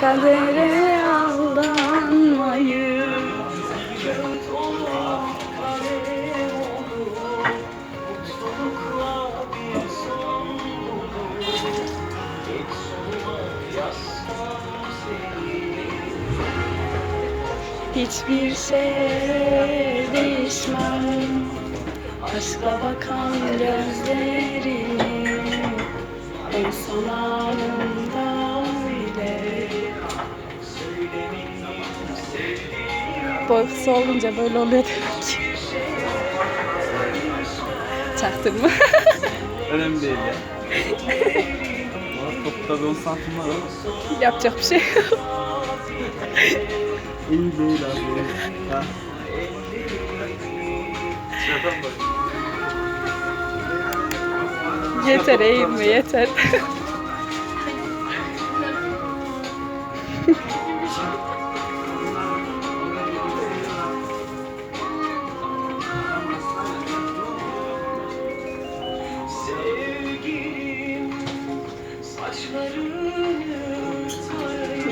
kadere aldanmayı. Hiçbir şey değişmem. Aşkla bakan gözlerini En son anında Boy kısa olunca böyle oluyor demek ki. Çaktın mı? Önemli değil ya. Topta bir 10 santim var ama Yapacak bir şey yok. iyi değil abi. Ha. Bak. Yeter eğilme yeter.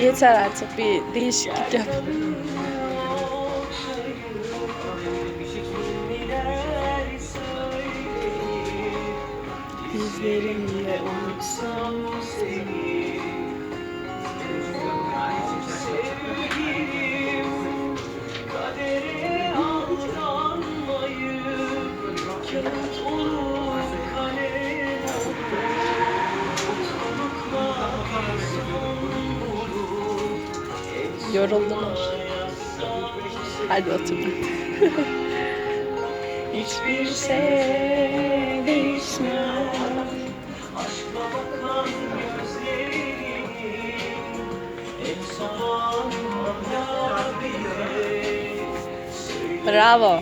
Yeter artık bir değişiklik yap. Dizlerimle unutsam Yoruldular. Hadi otur. Hiçbir şey değişmez. Bravo.